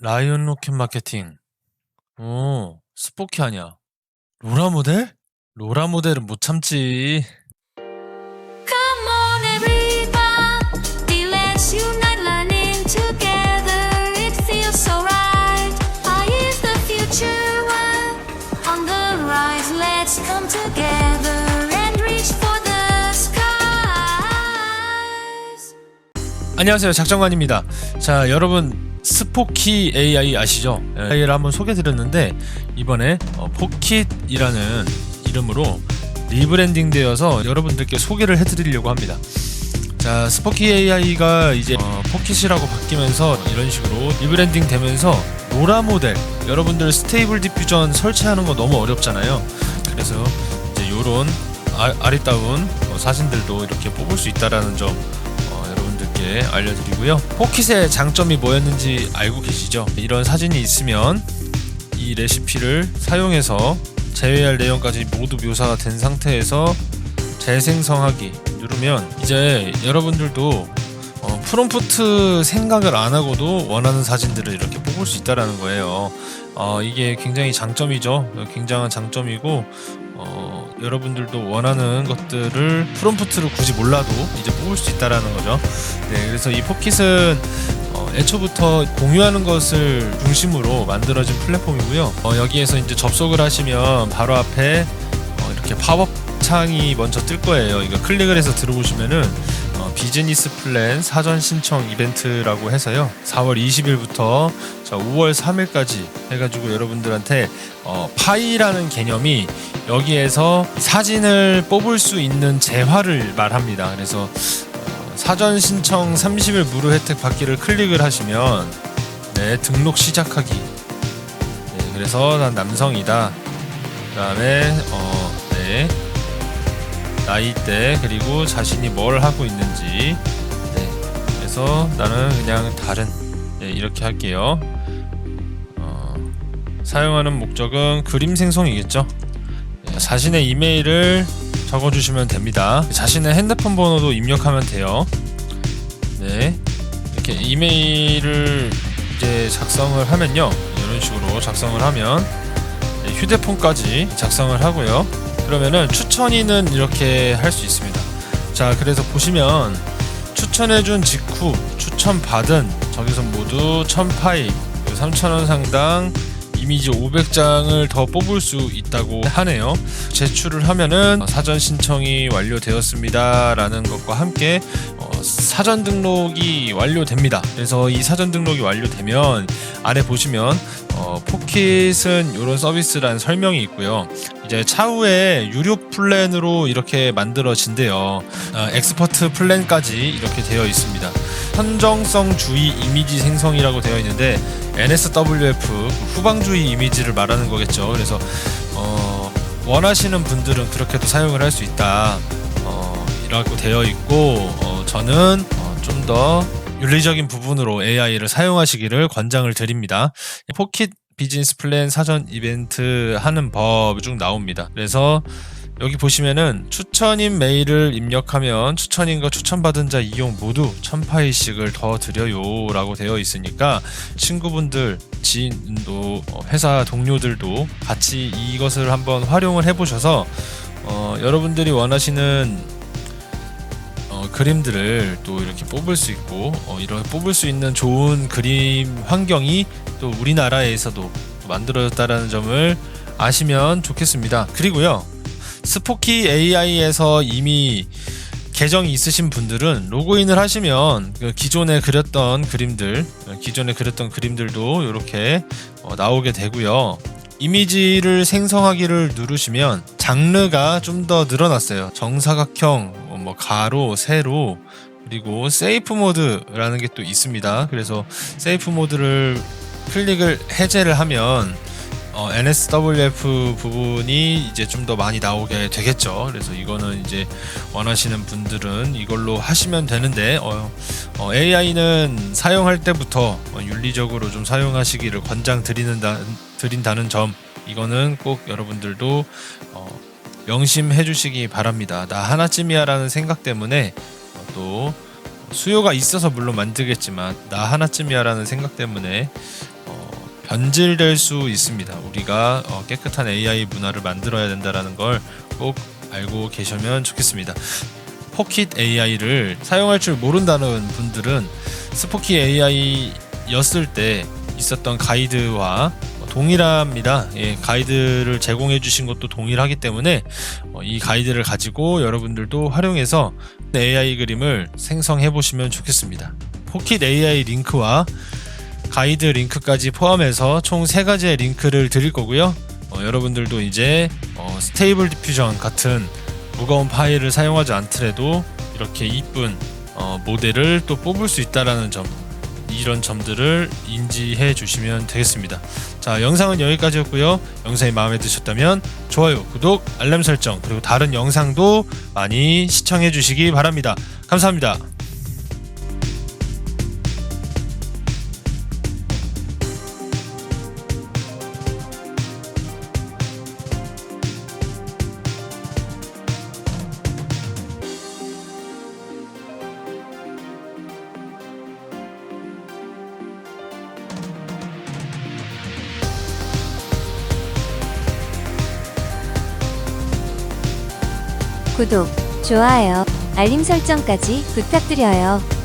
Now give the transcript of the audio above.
라이온 로켓 마케팅. 오, 스포키 아니야. 로라 모델? 로라 모델은 못 참지. Come on, everybody, let's unite, learning together. It feels so right. I is the future one on the rise. Let's come together and reach for the skies. 안녕하세요. 작정관입니다. 자, 여러분 스포키 AI 아시죠? AI를 한번 소개드렸는데 이번에 어, 포킷이라는 이름으로 리브랜딩 되어서 여러분들께 소개를 해드리려고 합니다. 자, 스포키 AI가 이제 어, 포킷이라고 바뀌면서 이런 식으로 리브랜딩 되면서 로라 모델 여러분들 스테이블 디퓨전 설치하는 거 너무 어렵잖아요. 그래서 이제 요런 아, 아리따운 어, 사진들도 이렇게 뽑을 수 있다라는 점 어, 여러분들께 알려드리고요. 포킷의 장점이 뭐였는지 알고 계시죠? 이런 사진이 있으면 이 레시피를 사용해서 제외할 내용까지 모두 묘사가 된 상태에서 재생성하기 누르면 이제 여러분들도 어, 프롬프트 생각을 안 하고도 원하는 사진들을 이렇게 뽑을 수 있다라는 거예요. 어, 이게 굉장히 장점이죠. 굉장한 장점이고 어, 여러분들도 원하는 것들을 프롬프트를 굳이 몰라도 이제 뽑을 수 있다라는 거죠. 네, 그래서 이 포킷은 어, 애초부터 공유하는 것을 중심으로 만들어진 플랫폼이고요. 어, 여기에서 이제 접속을 하시면 바로 앞에 어, 이렇게 팝업 창이 먼저 뜰 거예요. 이거 클릭을 해서 들어오시면은 어, 비즈니스 플랜 사전 신청 이벤트라고 해서요. 4월 20일부터 자 5월 3일까지 해가지고 여러분들한테 어, 파이라는 개념이 여기에서 사진을 뽑을 수 있는 재화를 말합니다. 그래서 어, 사전 신청 30일 무료 혜택 받기를 클릭을 하시면 네 등록 시작하기. 네, 그래서 난 남성이다. 그다음에 어, 네. 나이대 그리고 자신이 뭘 하고 있는지. 네. 그래서 나는 그냥 다른 네, 이렇게 할게요. 어, 사용하는 목적은 그림 생성이겠죠? 네, 자신의 이메일을 적어주시면 됩니다. 자신의 핸드폰 번호도 입력하면 돼요. 네. 이렇게 이메일을 이제 작성을 하면요. 이런 식으로 작성을 하면 네, 휴대폰까지 작성을 하고요 그러면은 추천이는 이렇게 할 수 있습니다. 자, 그래서 보시면 추천해준 직후 추천받은 저기서 모두 1000파이 3,000원 상당 이미지 500장을 더 뽑을 수 있다고 하네요. 제출을 하면은 사전 신청이 완료되었습니다 라는 것과 함께 어, 사전 등록이 완료됩니다. 그래서 이 사전 등록이 완료되면 아래 보시면 어, 포킷은 이런 서비스라는 설명이 있고요. 이제 차후에 유료 플랜으로 이렇게 만들어진대요. 어, 엑스퍼트 플랜까지 이렇게 되어 있습니다. 선정성 주의 이미지 생성이라고 되어 있는데 NSWF 그 후방주의 이미지를 말하는 거겠죠. 그래서 어, 원하시는 분들은 그렇게도 사용을 할 수 있다. 어, 이라고 되어 있고 어, 저는 어, 좀더 윤리적인 부분으로 AI를 사용하시기를 권장을 드립니다. 포킷 비즈니스 플랜 사전 이벤트 하는 법쭉 나옵니다. 그래서 여기 보시면은 추천인 메일을 입력하면 추천인과 추천받은 자 이용 모두 1000파이씩을 더 드려요 라고 되어 있으니까 친구분들, 지인도 어, 회사 동료들도 같이 이것을 한번 활용을 해 보셔서 어, 여러분들이 원하시는 어, 그림들을 또 이렇게 뽑을 수 있고 어, 이런 뽑을 수 있는 좋은 그림 환경이 또 우리나라에서도 만들어졌다라는 점을 아시면 좋겠습니다. 그리고요. 스포키 AI에서 이미 계정이 있으신 분들은 로그인을 하시면 그 기존에 그렸던 그림들, 어, 기존에 그렸던 그림들도 이렇게 어, 나오게 되고요. 이미지를 생성하기를 누르시면 장르가 좀 더 늘어났어요. 정사각형, 어, 뭐 가로, 세로, 그리고 세이프 모드라는 게 또 있습니다. 그래서 세이프 모드를 클릭을 해제를 하면 어, NSWF 부분이 이제 좀 더 많이 나오게 되겠죠. 그래서 이거는 이제 원하시는 분들은 이걸로 하시면 되는데 어, 어, AI는 사용할 때부터 어, 윤리적으로 좀 사용하시기를 권장 드리는다 드린다는 점 이거는 꼭 여러분들도 어, 명심해 주시기 바랍니다. 나 하나쯤이야라는 생각 때문에 어, 또 수요가 있어서 물론 만들겠지만 나 하나쯤이야라는 생각 때문에 어, 변질될 수 있습니다. 우리가 어, 깨끗한 AI 문화를 만들어야 된다라는 걸 꼭 알고 계시면 좋겠습니다. 포킷 AI를 사용할 줄 모른다는 분들은 스포키 AI였을 때 있었던 가이드와 동일합니다. 예, 가이드를 제공해 주신 것도 동일하기 때문에 어, 이 가이드를 가지고 여러분들도 활용해서 AI 그림을 생성해 보시면 좋겠습니다. 포킷 AI 링크와 가이드 링크까지 포함해서 총세 가지의 링크를 드릴 거고요. 어, 여러분들도 이제 어, 스테이블 디퓨전 같은 무거운 파일을 사용하지 않더라도 이렇게 이쁜 어, 모델을 또 뽑을 수 있다라는 점 이런 점들을 인지해 주시면 되겠습니다. 자 영상은 여기까지였고요. 영상이 마음에 드셨다면 좋아요, 구독, 알람 설정 그리고 다른 영상도 많이 시청해 주시기 바랍니다. 감사합니다. 구독, 좋아요, 알림 설정까지 부탁드려요.